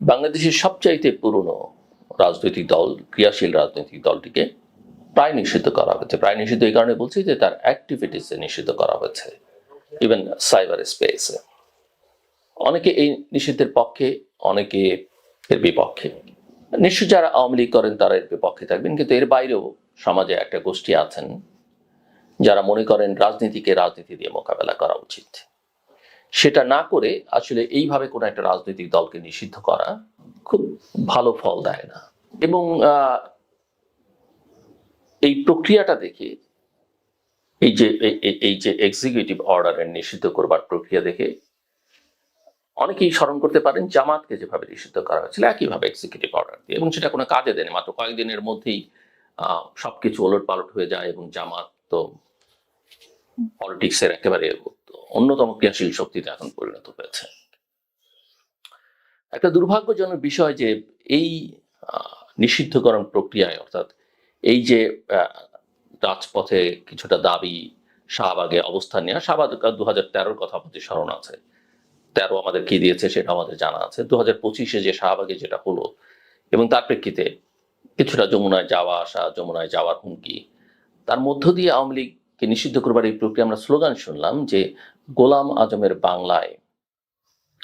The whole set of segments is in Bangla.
বাংলাদেশের সবচাইতে পুরনো রাজনৈতিক দল, ক্রিয়াশীল রাজনৈতিক দলটিকে প্রায় নিষিদ্ধ করা হয়েছে। প্রায় নিষিদ্ধ এই কারণে বলছি যে তার অ্যাক্টিভিটিসে নিষিদ্ধ করা হয়েছে ইভেন সাইবার স্পেসে অনেকে এই নিষিদ্ধের পক্ষে, অনেকে এর বিপক্ষে। নিশ্চয় যারা আওয়ামী লীগ করেন, তারা এর বিপক্ষে থাকবেন, কিন্তু এর বাইরেও সমাজে একটা গোষ্ঠী আছেন, যারা মনে করেন রাজনীতিকে রাজনীতি দিয়ে মোকাবেলা করা উচিত। সেটা না করে আসলে এইভাবে কোনো একটা রাজনৈতিক দলকে নিষিদ্ধ করা খুব ভালো ফল দেয় না। এবং এই প্রক্রিয়াটা দেখে এই যে এই- যে এক্সিকিউটিভ অর্ডারের নিষিদ্ধ করবার প্রক্রিয়া দেখে অনেকেই স্মরণ করতে পারেন জামাতকে যেভাবে নিষিদ্ধ করা হয়েছিল একইভাবে এক্সিকিউটিভ অর্ডার দিয়ে। এবং সেটা কোনো কাজে দেয়নি মাত্র কয়েকদিনের মধ্যেই আহ, সবকিছু ওলট পালট হয়ে যায় এবং জামাত তো পলিটিক্সের একেবারে অন্যতম ক্রিয়াশীল শক্তিতে এখন পরিণত হয়েছে। একটা দুর্ভাগ্যজনক বিষয় যে এই নিষিদ্ধকরণ প্রক্রিয়ায়, অর্থাৎ এই যে রাজপথে কিছুটা দাবি, শাহবাগে অবস্থান নেওয়া শাহবাগ দু হাজার তেরোর কথা আমাদের স্মরণ আছে। তেরো আমাদের কি দিয়েছে সেটা আমাদের জানা আছে। দু হাজার পঁচিশে যে শাহবাগে যেটা হলো, এবং তার প্রেক্ষিতে কিছুটা যমুনায় যাওয়া আসা, যমুনায় যাওয়ার হুমকি, তার মধ্য দিয়ে আওয়ামী লীগকে নিষিদ্ধ করবার এই প্রক্রিয়া আমরা স্লোগান শুনলাম যে গোলাম আজমের বাংলায়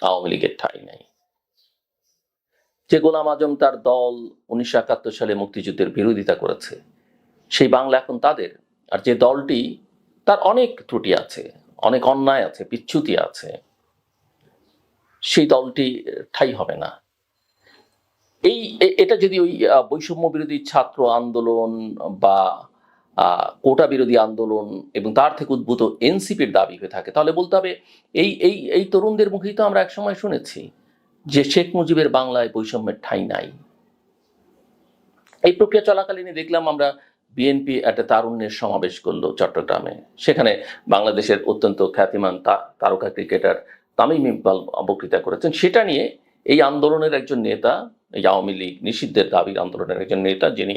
আওয়ামী লীগের ঠাঁই নাই। যে গোলাম আজম তার দল উনিশশো একাত্তর সালে মুক্তিযুদ্ধের বিরোধিতা করেছে, সেই বাংলা এখন তাদের। আর যে দলটি, তার অনেক ত্রুটি আছে, অনেক অন্যায় আছে বিচ্যুতি আছে। সেই দলটি ঠাই হবে না। এই এটা যদি ওই বৈষম্য বিরোধী ছাত্র আন্দোলন বা কোটা বিরোধী আন্দোলন এবং তার থেকে উদ্ভূত এনসিপির দাবি হয়ে থাকে। তাহলে বলতে হবে, এই এই এই তরুণদের মুখেই তো আমরা একসময় শুনেছি যে শেখ মুজিবের বাংলায় বৈষম্যের ঠাঁই নাই। এই প্রক্রিয়া চলাকালীন দেখলাম আমরা বিএনপি একটা তারুণ্যের সমাবেশ করল চট্টগ্রামে। সেখানে বাংলাদেশের অত্যন্ত খ্যাতিমান তারকা ক্রিকেটার তামিম ইকবাল বক্তৃতা করেছেন। সেটা নিয়ে এই আন্দোলনের একজন নেতা, এই আওয়ামী লীগ নিষিদ্ধের দাবির আন্দোলনের একজন নেতা, যিনি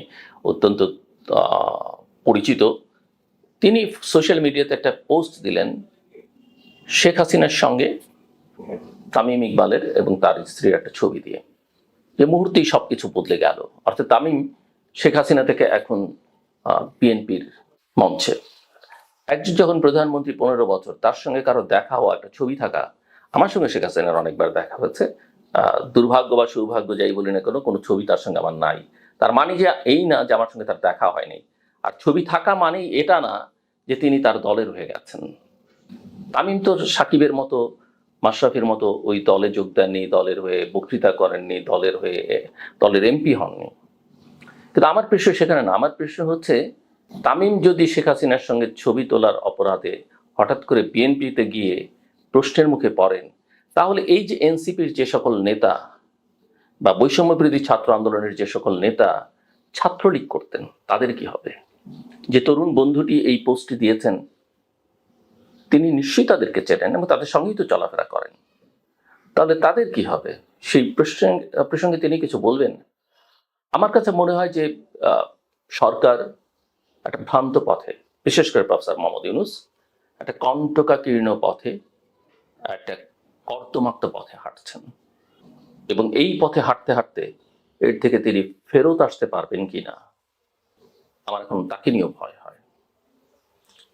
অত্যন্ত পরিচিত, তিনি সোশ্যাল মিডিয়াতে একটা পোস্ট দিলেন শেখ হাসিনার সঙ্গে তামিম ইকবালের এবং তার স্ত্রীর একটা ছবি দিয়ে। যে মুহূর্তেই সবকিছু বদলে গেল। অর্থাৎ তামিম শেখ হাসিনা থেকে এখন বিএনপির মঞ্চে। একজন যখন প্রধানমন্ত্রী পনেরো বছর, তার সঙ্গে কারও দেখা হওয়া, একটা ছবি থাকা, আমার সঙ্গে শেখ হাসিনার অনেকবার দেখা হয়েছে। দুর্ভাগ্য বা সৌভাগ্য যাই বলি না কেন, কোনো ছবি তার সঙ্গে আমার নাই। তার মানে যে এই না যে আমার সঙ্গে তার দেখা হয়নি আর ছবি থাকা মানেই এটা না যে তিনি তার দলের হয়ে গেছেন। তামিম তো সাকিবের মতো, মাশরাফির মতো ওই দলে যোগ দেননি, দলের হয়ে বক্তৃতা করেননি, দলের হয়ে, দলের এমপি হননি। কিন্তু আমার প্রশ্ন সেখানে না, আমার প্রশ্ন হচ্ছে, তামিম যদি শেখ হাসিনার সঙ্গে ছবি তোলার অপরাধে হঠাৎ করে বিএনপিতে গিয়ে প্রশ্নের মুখে পড়েন, তাহলে এই যে এনসিপির যে সকল নেতা বা বৈষম্য বিরোধী ছাত্র আন্দোলনের যে সকল নেতা ছাত্রলীগ করতেন, তাদের কি হবে? যে তরুণ বন্ধুটি এই পোস্টটি দিয়েছেন, তিনি নিশ্চয়ই তাদেরকে চেনেন এবং তাদের সঙ্গেই তো চলাফেরা করেন। তাহলে তাদের কি হবে? সেই প্রসঙ্গে প্রসঙ্গে তিনি কিছু বলবেন? আমার কাছে মনে হয় যে সরকার একটা ভ্রান্ত পথে, বিশেষ করে প্রফেসর মোহাম্মদ ইউনুস, একটা কণ্টকাকীর্ণ পথে, একটা কর্তমাক্ত পথে হাঁটছেন। এবং এই পথে হাঁটতে হাঁটতে এর থেকে তিনি ফেরত আসতে পারবেন কিনা? আমার এখন তাকে নিয়েও ভয় হয়।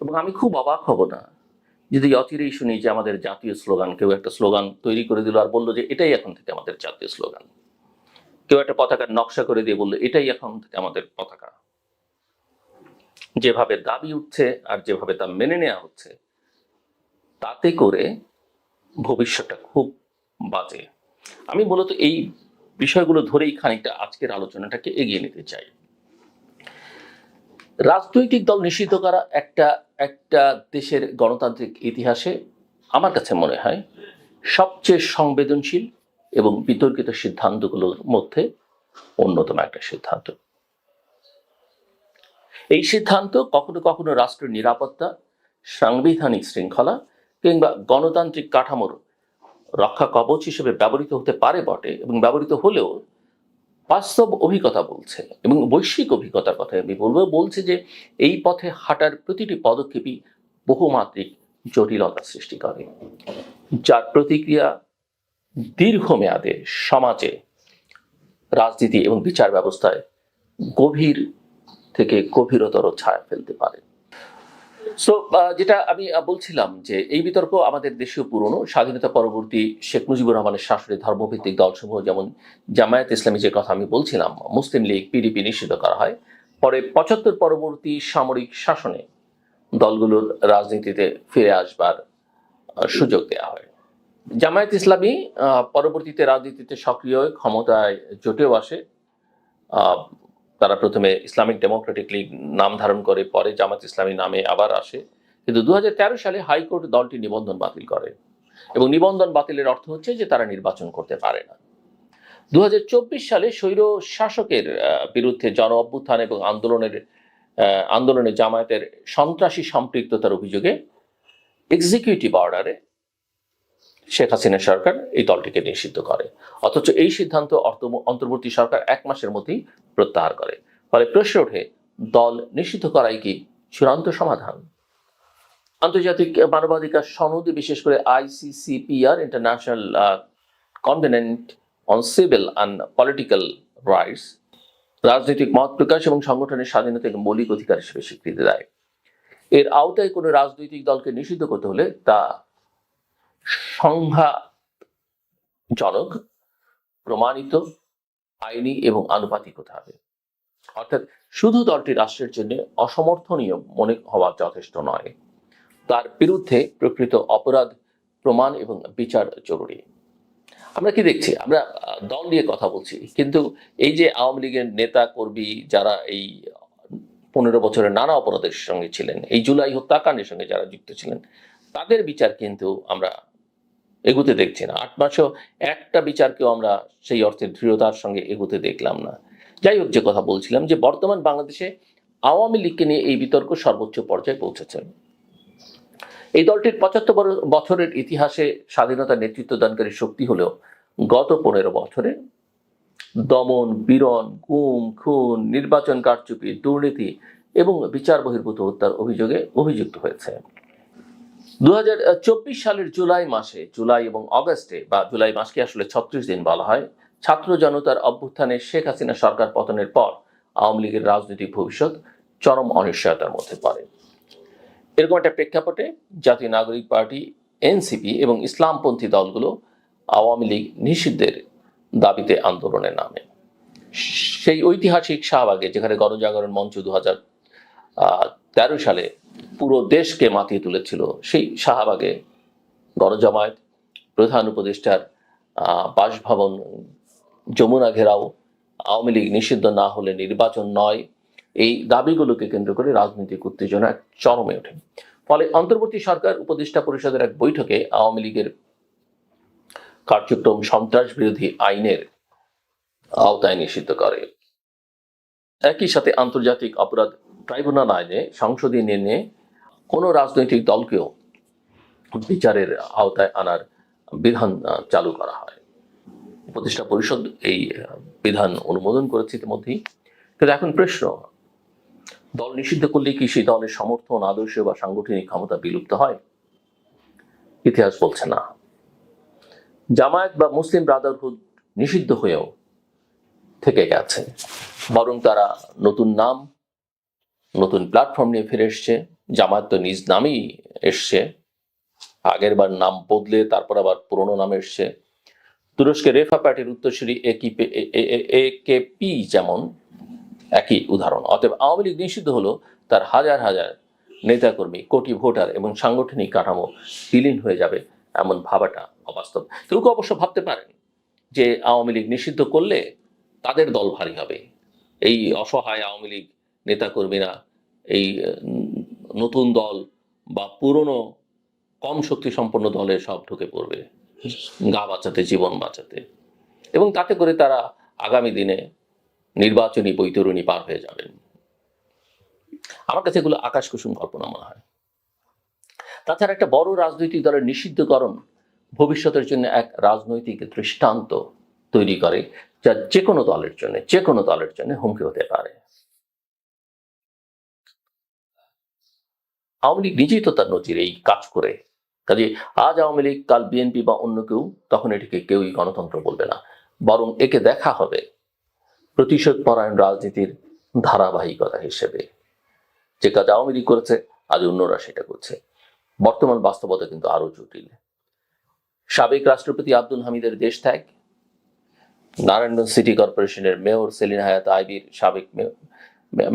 এবং আমি খুব অবাক হব না যদি অচিরেই শুনি যে আমাদের জাতীয় স্লোগান, কেউ একটা স্লোগান তৈরি করে দিল আর বলল যে এটাই এখন থেকে আমাদের জাতীয় স্লোগান। কেউ একটা পতাকার নকশা করে দিয়ে বলল এটাই এখন থেকে আমাদের পতাকা। যেভাবে দাবি উঠছে আর যেভাবে তা মেনে নেওয়া হচ্ছে, তাতে করে ভবিষ্যৎটা খুব বাজে। আমি মূলত এই বিষয়গুলো ধরেই খানিকটা আজকের আলোচনাটাকে এগিয়ে নিতে চাই। রাজনৈতিক দল নিষিদ্ধ করা একটা একটা দেশের গণতান্ত্রিক ইতিহাসে আমার কাছে মনে হয় সবচেয়ে সংবেদনশীল এবং বিতর্কিত সিদ্ধান্তগুলোর মধ্যে অন্যতম একটা সিদ্ধান্ত। এই সিদ্ধান্ত কখনো কখনো রাষ্ট্রের নিরাপত্তা, সাংবিধানিক শৃঙ্খলা কিংবা গণতান্ত্রিক কাঠামোর রক্ষা কবচ হিসেবে ব্যবহৃত হতে পারে বটে এবং ব্যবহৃত হলেও বাস্তব অভিজ্ঞতা বলছে এবং বৈশ্বিক অভিজ্ঞতার কথা আমি বলব, বলছে যে এই পথে হাঁটার প্রতিটি পদক্ষেপই বহুমাত্রিক জটিলতা সৃষ্টি করে, যার প্রতিক্রিয়া দীর্ঘমেয়াদে সমাজে রাজনীতি এবং বিচার ব্যবস্থায় গভীর থেকে গভীরতর ছায়া ফেলতে পারে। সো যেটা আমি বলছিলাম যে এই বিতর্ক আমাদের দেশীয় পুরনো, স্বাধীনতা পরবর্তী শেখ মুজিবুর রহমানের শাসনে ধর্মভিত্তিক দলসমূহ, যেমন জামায়াত ইসলামী যে কথা আমি বলছিলাম, মুসলিম লীগ, পিডিপি নিষিদ্ধ করা হয়। পরে পঁচাত্তর পরবর্তী সামরিক শাসনে দলগুলোর রাজনীতিতে ফিরে আসবার সুযোগ দেওয়া হয়। জামায়াত ইসলামী পরবর্তীতে রাজনীতিতে সক্রিয় ক্ষমতায় জোটেও আসে। তারা প্রথমে ইসলামিক ডেমোক্রেটিক লীগ নাম ধারণ করে, পরে জামাত ইসলামী নামে আবার আসে। কিন্তু দু হাজার তেরো সালে হাইকোর্ট দলটি নিবন্ধন বাতিল করে এবং নিবন্ধন বাতিলের অর্থ হচ্ছে যে তারা নির্বাচন করতে পারে না। দু হাজার চব্বিশ সালে স্বৈর শাসকের বিরুদ্ধে জন অভ্যুত্থান এবং আন্দোলনের আন্দোলনে জামায়াতের সন্ত্রাসী সম্পৃক্ততার অভিযোগে এক্সিকিউটিভ অর্ডারে শেখ হাসিনা সরকার এই দলটিকে নিষিদ্ধ করে। অথচ এই সিদ্ধান্ত অন্তর্বর্তী সরকার এক মাসের মধ্যেই প্রত্যাহার করে। ফলে প্রশ্ন ওঠে, দল নিষিদ্ধ করাই কি চূড়ান্ত সমাধান? আন্তর্জাতিক মানবাধিকার সনদে বিশেষ করে ICCPR international covenant on civil and political rights রাজনৈতিক মত প্রকাশ এবং সংগঠনের স্বাধীনতাকে মৌলিক অধিকার হিসেবে স্বীকৃতি দেয়। এর আওতায় কোনো রাজনৈতিক দলকে নিষিদ্ধ করতে হলে তা সংজ্ঞাজনক প্রমাণিত আইনি এবং আনুপাতিক হতে হবে। অর্থাৎ শুধু দলটি রাষ্ট্রের জন্য অসমর্থনীয় মনে হওয়া যথেষ্ট নয়। তার বিরুদ্ধে প্রকৃত অপরাধ, প্রমাণ এবং বিচার জরুরি। আমরা কি দেখছি? আমরা দল নিয়ে কথা বলছি। কিন্তু এই যে আওয়ামী লীগের নেতা, কর্মী যারা এই পনেরো বছরের নানা অপরাধের সঙ্গে ছিলেন, এই জুলাই হত্যাকাণ্ডের সঙ্গে যারা যুক্ত ছিলেন, তাদের বিচার কিন্তু আমরা এগুতে দেখছি না। আট মাসেও একটা বিচারকেও আমরা সেই অর্থে দৃঢ়তার সঙ্গে এগুতে দেখলাম না। যাই হোক, যে কথা বলছিলাম যে বর্তমান বাংলাদেশে আওয়ামী লীগকে নিয়ে এই বিতর্ক সর্বোচ্চ পর্যায়ে পৌঁছেছে। এই দলটির পঁচাত্তর বছরের ইতিহাসে স্বাধীনতা নেতৃত্ব দানকারী শক্তি হলেও গত পনেরো বছরে দমন পীড়ন গুম, খুন, নির্বাচন কারচুপি, দুর্নীতি এবং বিচার বহির্ভূত হত্যার অভিযোগে অভিযুক্ত হয়েছে। দু হাজার চব্বিশ সালের জুলাই মাসে, জুলাই এবং অগস্টে, বা জুলাই মাসকে আসলে ছত্রিশ দিন বলা হয়, ছাত্র জনতার অভ্যুত্থানে শেখ হাসিনা সরকার পতনের পর আওয়ামী লীগের রাজনৈতিক ভবিষ্যৎ চরম অনিশ্চয়তার মধ্যে পড়ে। এরকম একটা প্রেক্ষাপটে জাতীয় নাগরিক পার্টি, এনসিপি এবং ইসলামপন্থী দলগুলো আওয়ামী লীগ নিষিদ্ধের দাবিতে আন্দোলনে নামে। সেই ঐতিহাসিক শাহবাগে, যেখানে গণজাগরণ মঞ্চ দু হাজার তেরো সালে পুরো দেশকে মাতিয়ে তুলেছিল সেই শাহবাগে গণজামায়াত প্রধান উপদেষ্টার বাসভবন যমুনা ঘেরাও আওয়ামী লীগ নিষিদ্ধ না হলে নির্বাচন নয়। এই দাবিগুলোকে কেন্দ্র করে রাজনৈতিক উত্তেজনা চরমে ওঠে। ফলে অন্তর্বর্তী সরকার, উপদেষ্টা পরিষদের এক বৈঠকে আওয়ামী লীগের কার্যক্রম সন্ত্রাস বিরোধী আইনের আওতায় নিষিদ্ধ করে। একই সাথে আন্তর্জাতিক অপরাধ ট্রাইব্যুনাল আইনে সংসদীয় নিয়ে কোনো রাজনৈতিক দলকেও বিচারের আওতায় আনার বিধান চালু করা হয়। উপদেষ্টা পরিষদ এই বিধান অনুমোদন করেছে ইতিমধ্যেই। কিন্তু এখন প্রশ্ন, দল নিষিদ্ধ করলে কি সেই দলের সমর্থন, আদর্শ বা সাংগঠনিক ক্ষমতা বিলুপ্ত হয়? ইতিহাস বলছে না। জামায়াত বা মুসলিম ব্রাদারহুড নিষিদ্ধ হয়েও থেকে গেছে। বরং তারা নতুন নাম, নতুন প্ল্যাটফর্ম নিয়ে ফিরে এসছে। জামায়াত তো নিজ নামেই এসছে। আগের বার নাম বদলে তারপর আবার পুরনো নাম এসছে। তুরস্কের রেফা পার্টির উত্তরসূরি এ কে পি যেমন, একই উদাহরণ। অতএব আওয়ামী লীগ নিষিদ্ধ হলো তার হাজার হাজার নেতাকর্মী, কোটি ভোটার এবং সাংগঠনিক কাঠামো বিলীন হয়ে যাবে এমন ভাবাটা অবাস্তব। কেউ কেউ অবশ্য ভাবতে পারেন যে আওয়ামী লীগ নিষিদ্ধ করলে তাদের দল ভারী হবে। এই অসহায় আওয়ামী লীগ নেতাকর্মীরা, এই নতুন দল বা পুরনো কম শক্তি সম্পন্ন দলে সব ঢুকে পড়বে। গা বাঁচাতে, জীবন বাঁচাতে। এবং তাতে করে তারা আগামী দিনে নির্বাচনী বৈতরণী পার হয়ে যাবেন। আমার কাছে এগুলো আকাশ কুসুম কল্পনা মনে হয়। তাছাড়া একটা বড় রাজনৈতিক দলের নিষিদ্ধকরণ ভবিষ্যতের জন্য এক রাজনৈতিক দৃষ্টান্ত তৈরি করে, যা যে কোনো দলের জন্য যে কোনো দলের জন্য হুমকি হতে পারে। আওয়ামী লীগ নিজেই তো তার নজির এই কাজ করে। কাজে আজ আওয়ামী লীগ, কাল বিএনপি বা অন্য কেউ, তখন এটিকে কেউই গণতন্ত্র বলবে না। বরং একে দেখা হবে প্রতিশোধ পরায়ণ রাজনীতির ধারাবাহিকতা হিসেবে। যে কাজ আওয়ামী লীগ করেছে, আজ অন্যরা সেটা করছে। বর্তমান বাস্তবতা কিন্তু আরও জটিল। সাবেক রাষ্ট্রপতি আব্দুল হামিদের দেশ ত্যাগ, নারায়ণগঞ্জ সিটি কর্পোরেশনের মেয়র সেলিনা হায়াত আইবির সাবেক মেয়র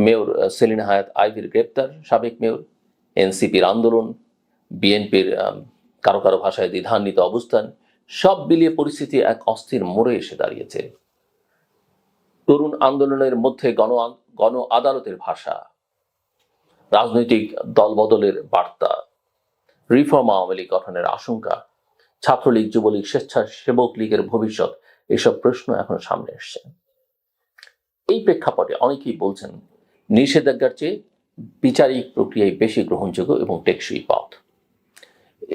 মেয়র সেলিনা হায়াত আইবির গ্রেপ্তার সাবেক মেয়র। এনসিপির আন্দোলন, বিএনপির কারও কারও ভাষায় দ্বিধান্বিত অবস্থান, সব মিলিয়ে পরিস্থিতি এক অস্থির মোড়ে এসে দাঁড়িয়েছে। তরুণ আন্দোলনের মধ্যে গণ গণ আদালতের ভাষা, রাজনৈতিক দলবদলের বার্তা, রিফর্ম আওয়ামী লীগ গঠনের আশঙ্কা, ছাত্রলীগ, যুবলীগ, স্বেচ্ছাসেবক লীগের ভবিষ্যৎ, এসব প্রশ্ন এখন সামনে এসছে। এই প্রেক্ষাপটে অনেকেই বলছেন, নিষেধাজ্ঞার চেয়ে বিচারিক প্রক্রিয়ায় বেশি গ্রহণযোগ্য এবং টেকসই পথ।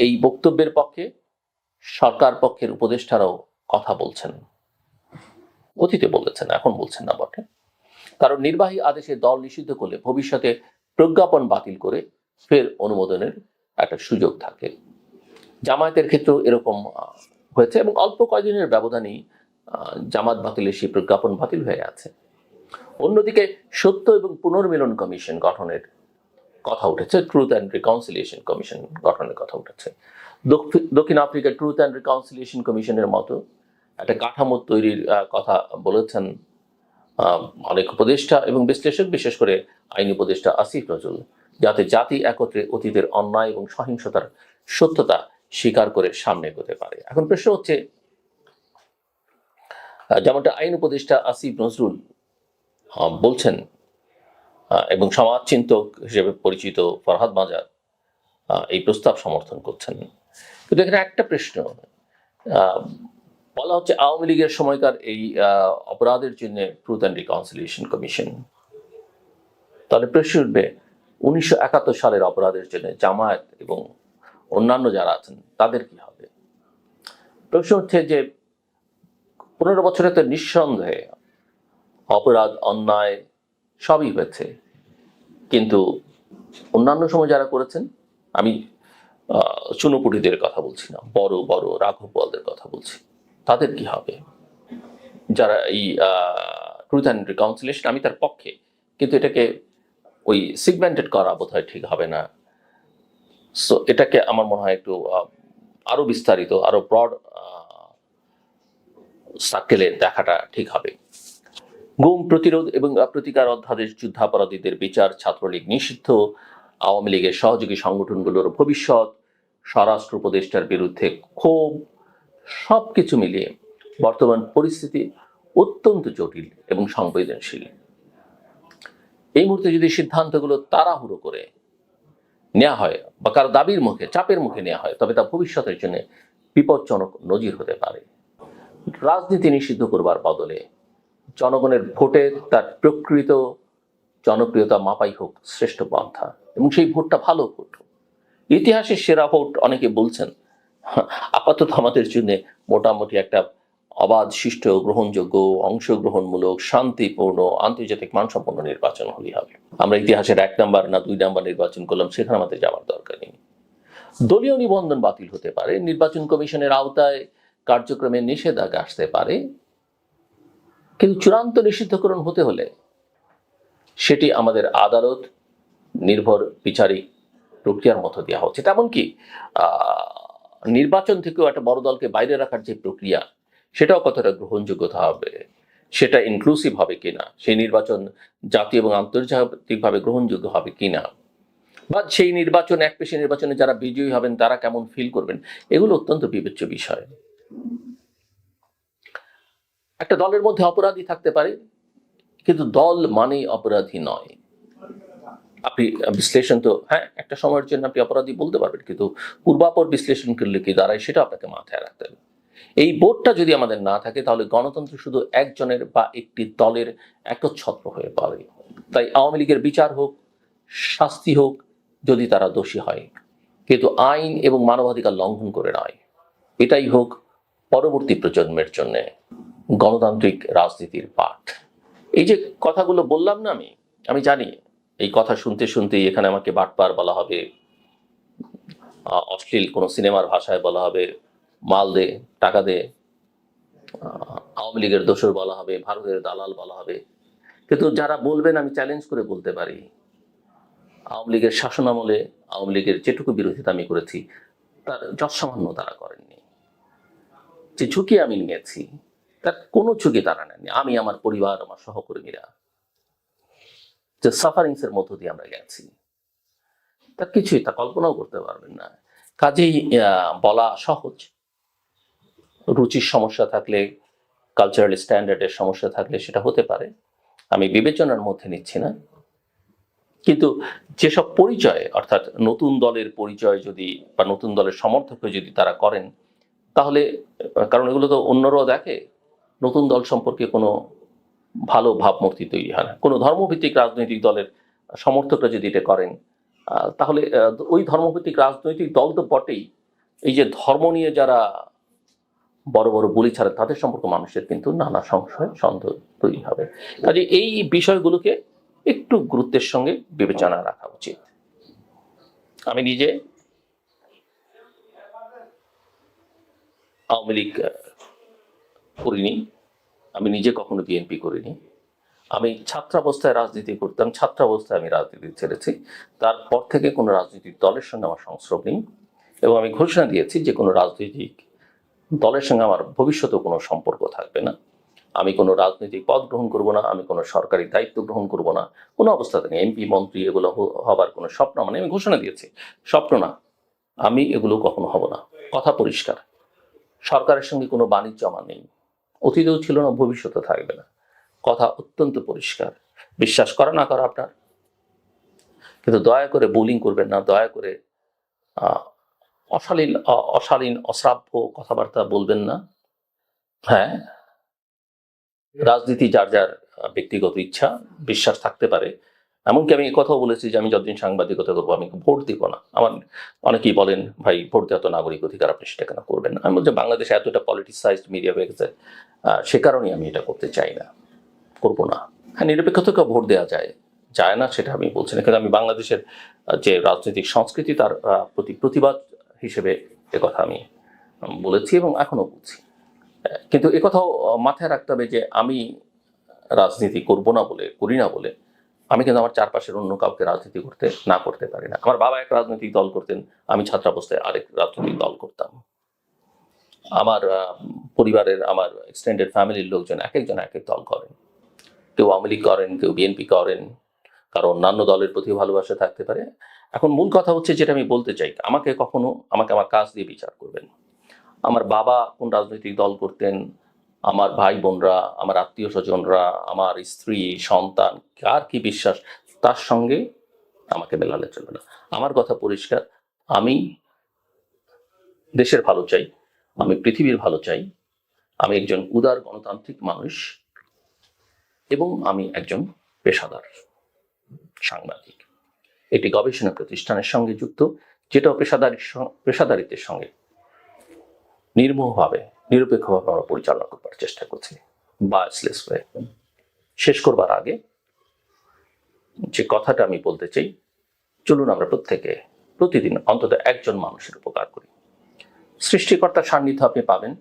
এই বক্তব্যের পক্ষে সরকার পক্ষের উপদেষ্টারাও কথা বলছেন। অতীতে বলেছেন, এখন বলছেন না বটে। কারণ নির্বাহী আদেশে দল নিষিদ্ধ করলে ভবিষ্যতে প্রজ্ঞাপন বাতিল করে ফের অনুমোদনের একটা সুযোগ থাকে। জামায়াতের ক্ষেত্রেও এরকম হয়েছে এবং অল্প কয়েকদিনের ব্যবধানেই জামাত বাতিলের সেই প্রজ্ঞাপন বাতিল হয়ে আছে। অন্যদিকে সত্য এবং পুনর্মিলন কমিশন গঠনের কথা উঠেছে ট্রুথ অ্যান্ড রিকনসিলিয়েশন কমিশন গঠনের কথা উঠেছে। দক্ষিণ আফ্রিকা ট্রুথ অ্যান্ড রিকনসিলিয়েশন কমিশনের মতো একটা কাঠামো তৈরির কথা বলেছেন অনেক উপদেষ্টা এবং বিশ্লেষক, বিশেষ করে আইন উপদেষ্টা আসিফ নজরুল, যাতে জাতি একত্রে অতীতের অন্যায় এবং সহিংসতার সত্যতা স্বীকার করে সামনে এগোতে পারে। এখন প্রশ্ন হচ্ছে যেমনটা আইন উপদেষ্টা আসিফ নজরুল বলছেন এবং সমাজচিন্তক হিসেবে পরিচিত ফরহাদ মাজার এই প্রস্তাব সমর্থন করছেন। কিন্তু এখানে একটা প্রশ্ন বলা হচ্ছে আওয়ামী লীগের সময়কার এই অপরাধের জন্য ট্রুথ অ্যান্ড রিকনসিলিয়েশন কমিশন তাহলে প্রশ্ন উঠবে, উনিশশো একাত্তর সালের অপরাধের জন্য জামায়াত এবং অন্যান্য যারা আছেন, তাদের কি হবে? প্রশ্ন হচ্ছে যে, পনেরো বছরে তো নিঃসন্দেহে অপরাধ, অন্যায় সবই হয়েছে। কিন্তু অন্যান্য সময় যারা করেছেন, আমি চুনোপুটিদের কথা বলছি না, বড় বড় রাঘব বলদের কথা বলছি। তাদের কি হবে? যারা এই ট্রুথ অ্যান্ড রিকাউন্সিলেশন আমি তার পক্ষে, কিন্তু এটাকে ওই সিগমেন্টেড করা বোধহয় ঠিক হবে না। সো এটাকে আমার মনে হয় একটু আরও বিস্তারিত আরও ব্রড সার্কেলে দেখাটা ঠিক হবে। গুম প্রতিরোধ এবং প্রতিকার অধ্যাদেশ যুদ্ধাপরাধীদের বিচার, ছাত্রলীগ নিষিদ্ধ। আওয়ামী লীগের সহযোগী সংগঠনগুলোর ভবিষ্যৎ, স্বরাষ্ট্র উপদেষ্টার বিরুদ্ধে ক্ষোভ, সবকিছু মিলিয়ে বর্তমান পরিস্থিতি অত্যন্ত জটিল এবং সংবেদনশীল। এই মুহূর্তে যদি সিদ্ধান্তগুলো তাড়াহুড়ো করে নেওয়া হয় বা কারও দাবির মুখে, চাপের মুখে নেওয়া হয়, তবে তা ভবিষ্যতের জন্য বিপজ্জনক নজির হতে পারে। রাজনীতি নিষিদ্ধ করবার বদলে জনগণের ভোটে তার প্রকৃত জনপ্রিয়তা মাপাই হোক শ্রেষ্ঠ পন্থা এবং সেই ভোটটা ভালো ভোট। ইতিহাসের সেরা ভোট অনেকে বলছেন, আপাতত আমাদের জন্য মোটামুটি একটা অবাধ সুষ্ঠু গ্রহণযোগ্য, অংশগ্রহণমূলক, শান্তিপূর্ণ, আন্তর্জাতিক মানসম্পন্ন নির্বাচন হলেই হবে। আমরা ইতিহাসের এক নাম্বার না দুই নাম্বার নির্বাচন করলাম, সেখানে আমাদের যাওয়ার দরকার নেই। দলীয় নিবন্ধন বাতিল হতে পারে, নির্বাচন কমিশনের আওতায় কার্যক্রমে নিষেধাজ্ঞা আসতে পারে কিন্তু চূড়ান্ত নিষিদ্ধকরণ হতে হলে সেটি আমাদের আদালত, নির্ভর বিচারিক প্রক্রিয়ার মধ্য দেওয়া হচ্ছে। তেমন কি নির্বাচন থেকেও একটা বড় দলকে বাইরে রাখার যে প্রক্রিয়া, সেটাও কতটা গ্রহণযোগ্যতা হবে, সেটা ইনক্লুসিভ হবে কিনা, সেই নির্বাচন জাতীয় এবং আন্তর্জাতিকভাবে গ্রহণযোগ্য হবে কিনা, বা সেই নির্বাচন, এক পেশে নির্বাচনে যারা বিজয়ী হবেন, তারা কেমন ফিল করবেন, এগুলো অত্যন্ত বিবেচ্য বিষয়। একটা দলের মধ্যে অপরাধী থাকতে পারে, কিন্তু দল মানেই অপরাধী নয়। আপনি বিশ্লেষণ তো হ্যাঁ একটা সময়ের জন্য আপনি অপরাধী বলতে পারবেন, কিন্তু পূর্বাপর বিশ্লেষণ করলে কি দাঁড়ায়, সেটা আপনাকে মাথায় রাখতে হবে। এই বোর্ডটা যদি আমাদের না থাকে, তাহলে গণতন্ত্র শুধু একজনের বা একটি দলের একচ্ছত্র হয়ে পড়ে। তাই আওয়ামী লীগের বিচার হোক, শাস্তি হোক, যদি তারা দোষী হয়। কিন্তু আইন এবং মানবাধিকার লঙ্ঘন করে নয়। এটাই হোক পরবর্তী প্রজন্মের জন্য। গণতান্ত্রিক রাজনীতির পাঠ। এই যে কথাগুলো বললাম না আমি আমি জানি এই কথা শুনতে শুনতেই এখানে আমাকে বাটপার বলা হবে অশ্লীল কোনো সিনেমার ভাষায় বলা হবে, মাল দে, টাকা দে আওয়ামী লীগের দোষর বলা হবে, ভারতের দালাল বলা হবে। কিন্তু যারা বলবেন আমি চ্যালেঞ্জ করে বলতে পারি। আওয়ামী লীগের শাসনামলে আওয়ামী লীগের যেটুকু বিরোধিতা আমি করেছি, তার যৎসামান্য তারা করেননি। যে ঝুঁকি আমি নিয়েছি তার কোনো ঝুঁকি তারা নেননি। আমি আমার পরিবার, আমার সহকর্মীরা যে সাফারিংস এর মধ্য দিয়ে আমরা গেছি তার কিছুই তা কল্পনাও করতে পারবেন না। কাজেই বলা সহজ। রুচির সমস্যা থাকলে কালচারাল স্ট্যান্ডার্ডের সমস্যা থাকলে সেটা হতে পারে। আমি বিবেচনার মধ্যে নিচ্ছি না। কিন্তু যেসব পরিচয়, অর্থাৎ নতুন দলের পরিচয় যদি বা নতুন দলের সমর্থক যদি তারা করেন, তাহলে, কারণ এগুলো তো অন্যরাও দেখে নতুন দল সম্পর্কে কোনো ভালো ভাবমূর্তি তৈরি হয় না। কোনো ধর্মভিত্তিক রাজনৈতিক দলের সমর্থকরা যদি এটা করেন তাহলে ওই ধর্মভিত্তিক রাজনৈতিক দল তো বটেই। এই যে ধর্ম নিয়ে যারা বড় বড় গুলি ছাড়ে তাদের সম্পর্কে মানুষের কিন্তু নানা সংশয়, সন্দেহ তৈরি হবে। কাজে এই বিষয়গুলোকে একটু গুরুত্বের সঙ্গে বিবেচনা রাখা উচিত। আমি নিজে আওয়ামী লীগ করিনি। আমি নিজে কখনো বিএনপি করিনি। আমি ছাত্রাবস্থায় রাজনীতি করতাম, ছাত্রাবস্থায় আমি রাজনীতি ছেড়েছি। তারপর থেকে কোনো রাজনৈতিক দলের সঙ্গে আমার সংস্রব নেই এবং আমি ঘোষণা দিয়েছি যে কোনো রাজনৈতিক দলের সঙ্গে আমার ভবিষ্যতে কোনো সম্পর্ক থাকবে না। আমি কোনো রাজনৈতিক পদ গ্রহণ করব না, আমি কোনো সরকারি দায়িত্ব গ্রহণ করব না। কোনো অবস্থাতে নেই এমপি, মন্ত্রী এগুলো হবার কোনো স্বপ্ন মানে আমি ঘোষণা দিয়েছি। স্বপ্ন না, আমি এগুলো কখনো হব না। কথা পরিষ্কার। সরকারের সঙ্গে কোনো বাণিজ্য আমার নেই। অতীতেও ছিল না, ভবিষ্যতে থাকবে না। কথা অত্যন্ত পরিষ্কার। বিশ্বাস করা না করা আপনার। কিন্তু দয়া করে বোলিং করবেন না, দয়া করে অশালীন অশালীন, অশ্রাব্য কথাবার্তা বলবেন না। হ্যাঁ? রাজনীতি যার যার ব্যক্তিগত ইচ্ছা, বিশ্বাস থাকতে পারে। এমনকি আমি কথাও বলেছি যে আমি যতদিন সাংবাদিকতা করব, আমি ভোট দিব না। আমার অনেকেই বলেন, ভাই, ভোট দেওয়া তো নাগরিক অধিকার, আপনি সেটা কেন করবেন আমি বলছি, বাংলাদেশে এতটা পলিটিসাইজড মিডিয়া হয়ে গেছে সে কারণেই আমি এটা করতে চাই না, করব না। হ্যাঁ নিরপেক্ষতাকে ভোট দেওয়া যায় যায় না সেটা আমি বলছি না। কিন্তু আমি বাংলাদেশের যে রাজনৈতিক সংস্কৃতি তার প্রতি প্রতিবাদ হিসেবে কথা আমি বলেছি এবং এখনও বলছি। কিন্তু একথাও মাথায় রাখতে হবে যে আমি রাজনীতি করব না বলে, করি না বলে, আমি কিন্তু আমার চারপাশের অন্য কাউকে রাজনীতি করতে, না করতে পারি না। আমার বাবা এক রাজনৈতিক দল করতেন, আমি ছাত্রাবস্থায় আরেক রাজনৈতিক দল করতাম। আমার পরিবারের আমার এক্সটেন্ডেড ফ্যামিলির লোকজন এক একজন এক এক দল করেন। কেউ আওয়ামী লীগ করেন, কেউ বিএনপি করেন কারণ অন্যান্য দলের প্রতি ভালোবাসা থাকতে পারে। এখন মূল কথা হচ্ছে যেটা আমি বলতে চাই, আমাকে কখনো, আমাকে আমার কাজ দিয়ে বিচার করবেন। আমার বাবা কোন রাজনৈতিক দল করতেন, আমার ভাই বোনরা, আমার আত্মীয় স্বজনরা, আমার স্ত্রী, সন্তান, কার কি বিশ্বাস, তার সঙ্গে আমাকে মেলালে চলবে না। আমার কথা পরিষ্কার, আমি দেশের ভালো চাই। আমি পৃথিবীর ভালো চাই। আমি একজন উদার গণতান্ত্রিক মানুষ এবং আমি একজন পেশাদার সাংবাদিক। এটি গবেষণা প্রতিষ্ঠানের সঙ্গে যুক্ত, যেটাও পেশাদারি পেশাদারিত্বের সঙ্গে নির্মোহভাবে নিরপেক্ষভাবে আমরা পরিচালনা করবার চেষ্টা করছি। বায়াসলেস হয়ে। শেষ করবার আগে যে কথাটা আমি বলতে চাই, চলুন আমরা প্রত্যেকে, প্রতিদিন অন্তত একজন মানুষের উপকার করি। সৃষ্টিকর্তার সান্নিধ্য আপনি পাবেন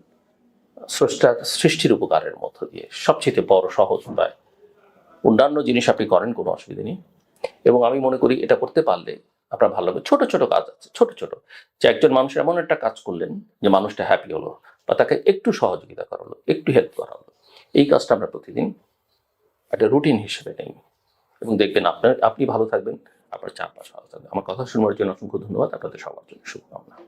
স্রষ্টার সৃষ্টির উপকারের মধ্য দিয়ে। সবচেয়ে বড়, সহজ উপায়। অন্যান্য জিনিস আপনি করেন, কোনো অসুবিধা নেই। এবং আমি মনে করি এটা করতে পারলে আপনার ভালো লাগবে ছোট ছোট কাজ আছে, ছোট ছোট। যে একজন মানুষ এমন একটা কাজ করলেন যে মানুষটা হ্যাপি হলো বা তাকে একটু সহযোগিতা করা হলো একটু হেল্প করা হলো এই কাজটা আমরা প্রতিদিন একটা রুটিন হিসেবে নেই। এবং দেখবেন আপনার, আপনি ভালো থাকবেন, আপনার চারপাশ ভালো থাকবে। আমার কথা শুনবার জন্য অসংখ্য ধন্যবাদ। আপনাদের সবার জন্য শুভকামনা।